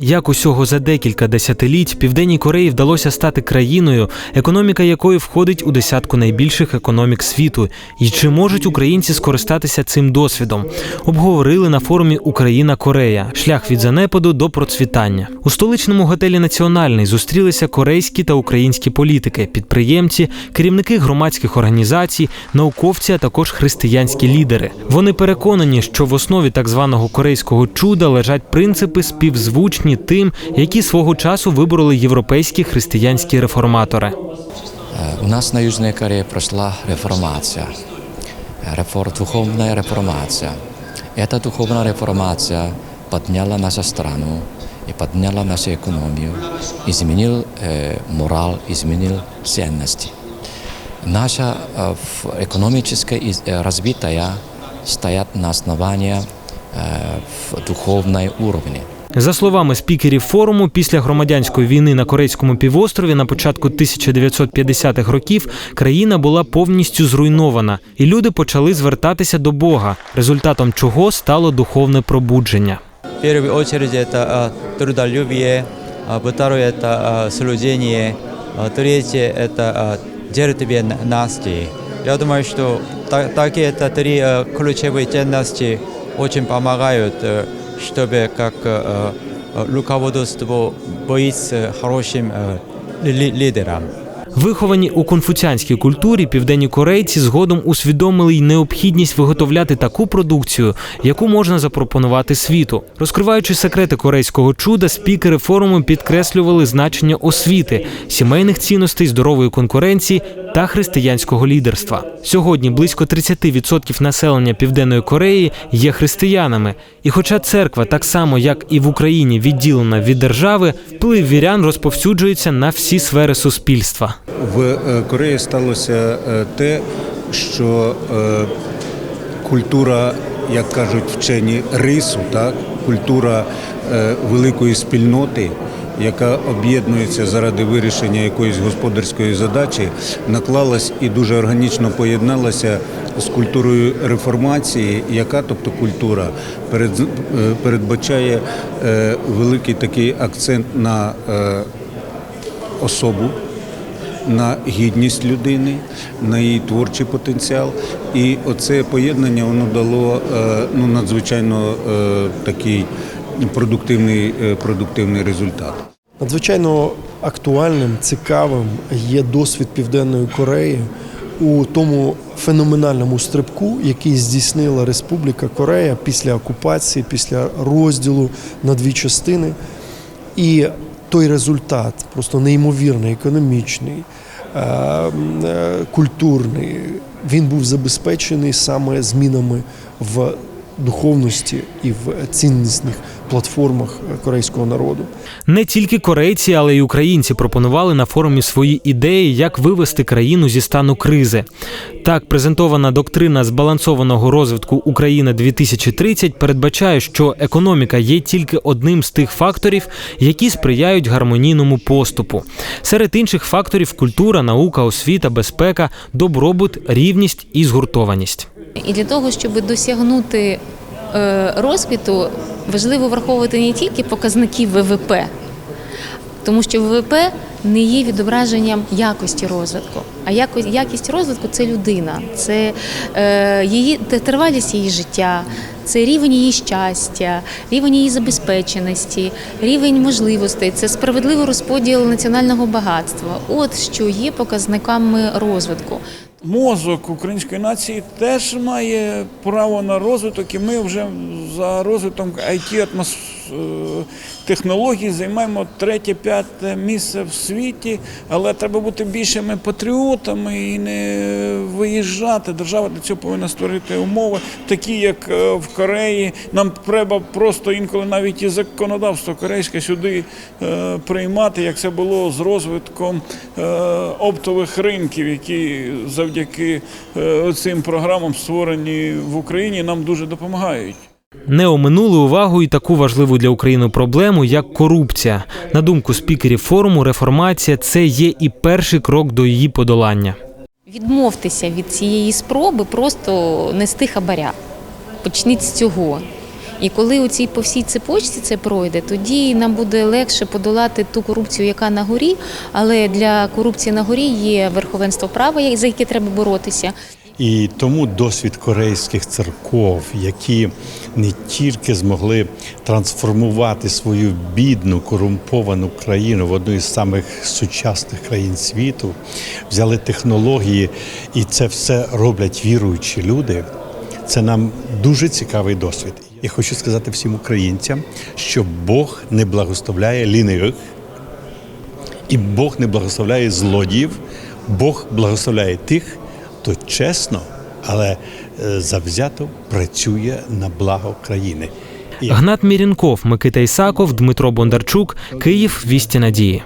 Як усього за декілька десятиліть Південній Кореї вдалося стати країною, економіка якої входить у десятку найбільших економік світу, і чи можуть українці скористатися цим досвідом? Обговорили на форумі Україна Корея шлях від занепаду до процвітання. У столичному готелі Національний зустрілися корейські та українські політики, підприємці, керівники громадських організацій, науковці, а також християнські лідери. Вони переконані, що в основі так званого корейського чуда лежать принципи співзвучні тим, які свого часу вибороли європейські християнські реформатори. Э, У нас на Южной Корее прошла реформация, Э, рефор, духовная реформация. Эта духовная реформация подняла нашу страну и подняла нашу экономию, изменил э, мораль, изменил ценности. Наша э, в- экономическая из- э, развитая стоят на основании э, в духовной уровне. За словами спікерів форуму, після громадянської війни на корейському півострові на початку 1950-х років країна була повністю зруйнована, і люди почали звертатися до Бога, результатом чого стало духовне пробудження. В первую очередь это а, трудолюбие, а, второе это а, служение, а, третье это а, дерзновенности. Я думаю, что та- такие это три а, ключевые ценности очень помогают, э, чтобы как э, э, руководство быть э, хорошим э, ли- лидером. Виховані у конфуціанській культурі південні корейці згодом усвідомили й необхідність виготовляти таку продукцію, яку можна запропонувати світу. Розкриваючи секрети корейського чуда, спікери форуму підкреслювали значення освіти, сімейних цінностей, здорової конкуренції та християнського лідерства. Сьогодні близько 30% населення Південної Кореї є християнами. І хоча церква, так само як і в Україні, відділена від держави, вплив вірян розповсюджується на всі сфери суспільства. В е, Кореї сталося е, те, що е, культура, як кажуть вчені, рису, так, культура великої спільноти, яка об'єднується заради вирішення якоїсь господарської задачі, наклалась і дуже органічно поєдналася з культурою реформації, яка, тобто культура, передбачає великий такий акцент на особу на гідність людини, на її творчий потенціал. І оце поєднання воно дало е, ну, надзвичайно е, такий продуктивний, е, продуктивний результат. Надзвичайно актуальним, цікавим є досвід Південної Кореї у тому феноменальному стрибку, який здійснила Республіка Корея після окупації, після розділу на дві частини. І той результат, просто неймовірний, економічний, е, е, культурний, він був забезпечений саме змінами в духовності і в ціннісних платформах корейського народу. Не тільки корейці, але й українці пропонували на форумі свої ідеї, як вивести країну зі стану кризи. Так, презентована доктрина збалансованого розвитку України 2030 передбачає, що економіка є тільки одним з тих факторів, які сприяють гармонійному поступу. Серед інших факторів культура, наука, освіта, безпека, добробут, рівність і згуртованість. І для того, щоб досягнути е, розквіту, важливо враховувати не тільки показники ВВП, тому що ВВП не є відображенням якості розвитку. А якість розвитку це людина, це е, її тривалість її життя, це рівень її щастя, рівень її забезпеченості, рівень можливостей, це справедливий розподіл національного багатства. От що є показниками розвитку. Мозок української нації теж має право на розвиток, і ми вже за розвитком it атмос... е, технологій займаємо третє-п'яте місце в світі, але треба бути більшими патріотами і не виїжджати. Держава для цього повинна створити умови, такі як е, в Кореї. Нам треба просто інколи навіть і законодавство корейське сюди е, приймати, як це було з розвитком оптових ринків, які завдяки цим програмам створені в Україні, нам дуже допомагають. Не оминули увагу і таку важливу для України проблему, як корупція. На думку спікерів форуму, реформація це є і перший крок до її подолання. Відмовтеся від цієї спроби просто нести хабаря. Почніть з цього. І коли у цій по всій цепочці це пройде, тоді нам буде легше подолати ту корупцію, яка на горі. Але для корупції на горі є верховенство права, за яке треба боротися. І тому досвід корейських церков, які не тільки змогли трансформувати свою бідну корумповану країну в одну із самих сучасних країн світу, взяли технології, і це все роблять віруючі люди. Це нам дуже цікавий досвід. Я хочу сказати всім українцям, що Бог не благословляє лінивих, і Бог не благословляє злодіїв, Бог благословляє тих, хто чесно, але е, завзято працює на благо країни. Гнат Мірінков, Микита Ісаков, Дмитро Бондарчук, Київ. Вісті надії.